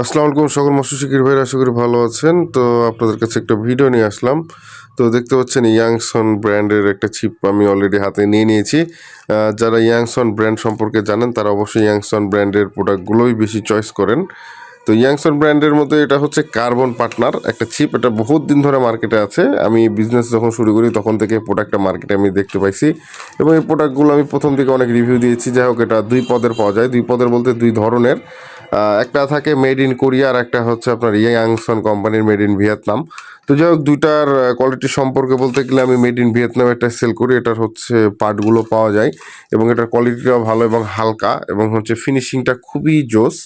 আসসালামু আলাইকুম, সকল মৎস্য শিকির ভাইরা, আশা করি ভালো আছেন। তো আপনাদের কাছে একটা ভিডিও নিয়ে আসলাম। তো দেখতে পাচ্ছেন ইয়াংসন ব্র্যান্ডের একটা চিপ আমি অলরেডি হাতে নিয়ে নিয়েছি। যারা ইয়াংসন ব্র্যান্ড সম্পর্কে জানেন, তারা অবশ্যই ইয়াংসন ব্র্যান্ডের প্রোডাক্টগুলোই বেশি চয়েস করেন। তো ইয়াংসন ব্র্যান্ডের মধ্যে এটা হচ্ছে কার্বন পার্টনার, একটা চিপ এটা বহুত দিন ধরে মার্কেটে আছে। আমি বিজনেস যখন শুরু করি, তখন থেকে প্রোডাক্টটা মার্কেটে আমি দেখতে পাইছি। এবং এই প্রোডাক্টগুলো আমি প্রথম দিকে অনেক রিভিউ দিয়েছি। যাই হোক, এটা দুই পদের পাওয়া যায়। দুই পদের বলতে দুই ধরনের। একটা থাকে মেড ইন কোরিয়া আর একটা হচ্ছে আপনার ইয়াংসন কোম্পানির মেড ইন ভিয়েতনাম তো যাই হোক, দুইটার কোয়ালিটি সম্পর্কে বলতে গেলে আমি মেড ইন ভিয়েতনাম একটা সেল করি, এটার হচ্ছে পার্টগুলো পাওয়া যায় এবং এটার কোয়ালিটিটাও ভালো এবং হালকা এবং হচ্ছে ফিনিশিংটা খুবই জোস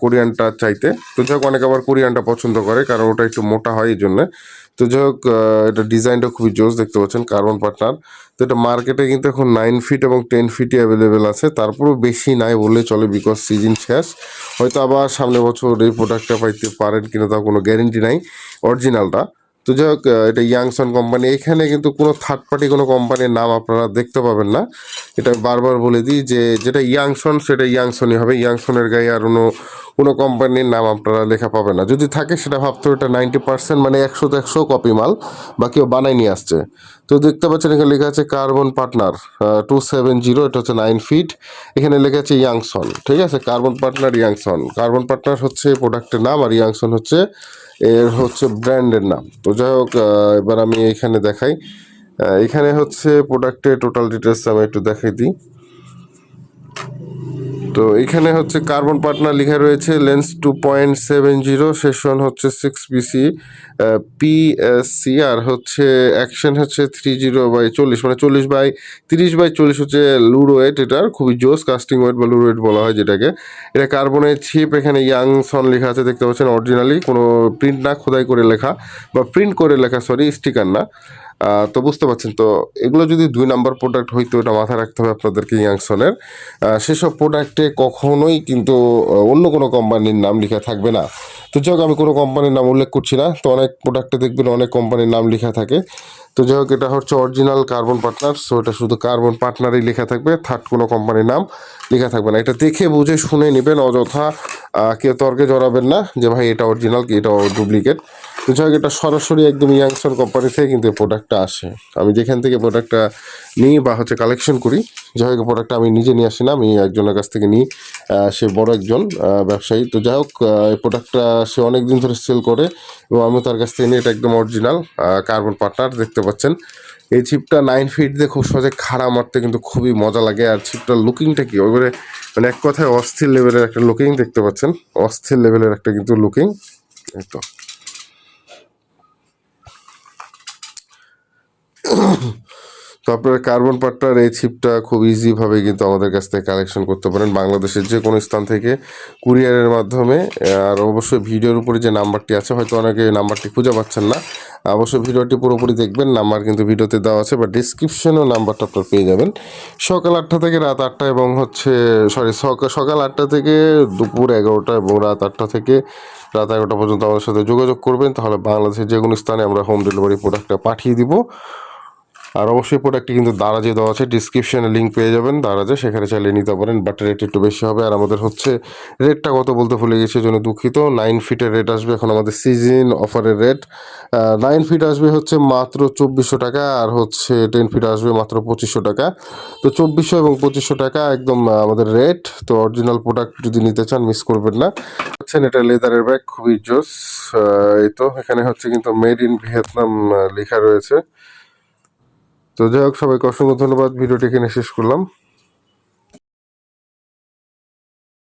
কোরিয়ানটা চাইতে। তো যাই হোক, অনেকে আবার কোরিয়ানটা পছন্দ করে, কারণ ওটা একটু মোটা হয় এই জন্যে তো যাই হোক এটা ডিজাইনটা খুবই জোস, দেখতে পাচ্ছেন কার্বন পার্টনার তো এটা মার্কেটে কিন্তু এখন নাইন ফিট এবং টেন ফিটই অ্যাভেলেবেল আছে। তারপরেও বেশি নাই বললে চলে বিকজ সিজন শেষ। হয়তো আবার সামনে বছর এই প্রোডাক্টটা পাইতে পারেন কিনা তাও কোনো গ্যারেন্টি নাই অরিজিনালটা তো যাই হোক এটা ইয়াংসন কোম্পানি এখানে কিন্তু কোনো থার্ড পার্টি কোনো কোম্পানির নাম আপনারা দেখতে পাবেন না। এটা বারবার বলে দিই যে, যেটা ইয়াংসন সেটা ইয়াংসনই হবে। ইয়াংসনের গায়ে আর কোনো কোনো কোম্পানির নাম আপনারা লেখা পাবেন না। যদি থাকে সেটা ভাবতে এটা নাইনটি পার্সেন্ট মানে একশো তো একশো কপি মাল বা কেউ বানাই নিয়ে আসছে। তো দেখতে পাচ্ছেন এখানে লেখা আছে carbon partner two seven zero এটা হচ্ছে নাইন ফিট এখানে লেখা আছে ইয়াংসন ঠিক আছে? কার্বন পার্টনার ইয়াংসন কার্বন পার্টনার হচ্ছে প্রোডাক্টের নাম আর ইয়াংসন হচ্ছে, এর হচ্ছে ব্র্যান্ডের নাম। তো যাই হোক এবার আমি এখানে দেখাই। এখানে হচ্ছে প্রোডাক্টের টোটাল ডিটেলস আমি একটু দেখাই দিই। তো এখানে হচ্ছে কার্বন পার্টনার লেখা রয়েছে, lens two point seven zero session হচ্ছে সিক্স বিসি পিএসসি আর হচ্ছে অ্যাকশন হচ্ছে থ্রি জিরো বাই চল্লিশ মানে চল্লিশ বাই তিরিশ বাই চল্লিশ হচ্ছে লুড ওয়েট এটার খুবই জোস কাস্টিং ওয়েট বা লুড ওয়েট বলা হয় যেটাকে। এটা কার্বনের ছিপ এখানে ইয়াং সন লেখা আছে, দেখতে পাচ্ছেন অরিজিনালি কোনো প্রিন্ট না, খোদাই করে লেখা, বা প্রিন্ট করে লেখা সরি স্টিকার না। তো বুঝতে পারছেন, তো এগুলো যদি দুই নাম্বার প্রোডাক্ট হইতো এটা মাথায় রাখতে হবে আপনাদেরকে ইয়াংসনের। সেসব প্রোডাক্টে কখনোই কিন্তু অন্য কোনো কোম্পানির নাম লেখা থাকবে না। তো যাই হোক, আমি কোনো কোম্পানির নাম উল্লেখ করছি না, তো অনেক প্রোডাক্টে দেখবেন অনেক কোম্পানির নাম লেখা থাকে। তো যাই হোক, এটা হচ্ছে অরিজিনাল কার্বন পার্টনার সো এটা শুধু কার্বন পার্টনারই লেখা থাকবে থার্ড কোনো কোম্পানির নাম লেখা থাকবে না। এটা দেখে বুঝে শুনে নেবেন, অযথা কেউ তর্কে জড়াবেন না যে ভাই এটা অরিজিনাল কি এটা ডুপ্লিকেট তো যাই এটা সরাসরি একদম ইয়াংসন কোম্পানি থেকে কিন্তু প্রোডাক্টটা আসে। আমি যেখান থেকে প্রোডাক্টটা নিই বা হচ্ছে কালেকশন করি, যাই হোক প্রোডাক্টটা আমি নিজে নিয়ে আসি না, আমি একজনের কাছ থেকে নিই সে বড় একজন ব্যবসায়ী। তো যাই হোক এই প্রোডাক্টটা সে অনেক দিন ধরে সেল করে এবং আমি তার কাছ থেকে নিই, এটা একদম অরিজিনাল কার্বন পার্টনার দেখতে পাচ্ছেন। এই চিপটা নাইন ফিট দিয়ে খুব সহজে খাড়া মারতে কিন্তু খুবই মজা লাগে, আর চিপটার লুকিংটা কি? ওইবারে মানে এক কথায় অস্থির লেভেলের একটা লুকিং দেখতে পাচ্ছেন। অস্থির লেভেলের একটা কিন্তু লুকিং এই তো। তো আপনার কার্বন পাট্টার এই চিপটা খুব ইজিভাবে কিন্তু আমাদের কাছ থেকে কালেকশন করতে পারেন। বাংলাদেশের যে কোনো স্থান থেকে কুরিয়ারের মাধ্যমে, আর অবশ্যই ভিডিওর উপরে যে নাম্বারটি আছে, হয়তো অনেকে নাম্বারটি খুঁজে পাচ্ছেন না। অবশ্যই ভিডিওটি পুরোপুরি দেখবেন, নাম্বার কিন্তু ভিডিওতে দেওয়া আছে, বা ডিসক্রিপশনেও নাম্বারটা আপনার পেয়ে যাবেন। সকাল আটটা থেকে রাত আটটা এবং হচ্ছে সরি সকাল আটটা থেকে দুপুর এগারোটা এবং রাত আটটা থেকে রাত এগারোটা পর্যন্ত আমাদের সাথে যোগাযোগ করবেন। তাহলে বাংলাদেশের যে কোনো স্থানে আমরা হোম ডেলিভারি প্রোডাক্টটা পাঠিয়ে দিব। আর অবশ্যই প্রোডাক্টটি কিন্তু দারাজে দেওয়া আছে। ডিসক্রিপশনে লিঙ্ক পেয়ে যাবেন দারাজে, সেখানে চালিয়ে নিতে পারেন। বাট রেট একটু বেশি হবে। আর আমাদের হচ্ছে রেটটা কত বলতে ভুলে গেছি, জন্য দুঃখিত। নাইন ফিটের রেট আসবে এখন আমাদের সিজন অফারের রেট নাইন ফিট আসবে হচ্ছে মাত্র চব্বিশশো টাকা, আর হচ্ছে টেন ফিট আসবে মাত্র পঁচিশশো টাকা। তো চব্বিশশো এবং পঁচিশশো টাকা একদম আমাদের রেট তো অরিজিনাল প্রোডাক্ট যদি নিতে চান মিস করবেন না। হচ্ছেন এটা লেদারের ব্যাগ খুবই জোস। এই তো, এখানে হচ্ছে কিন্তু মেড ইন ভিয়েতনাম লেখা রয়েছে। তো যাই হোক সবাইকে অসংখ্য ধন্যবাদ। ভিডিওটি এখানে শেষ করলাম।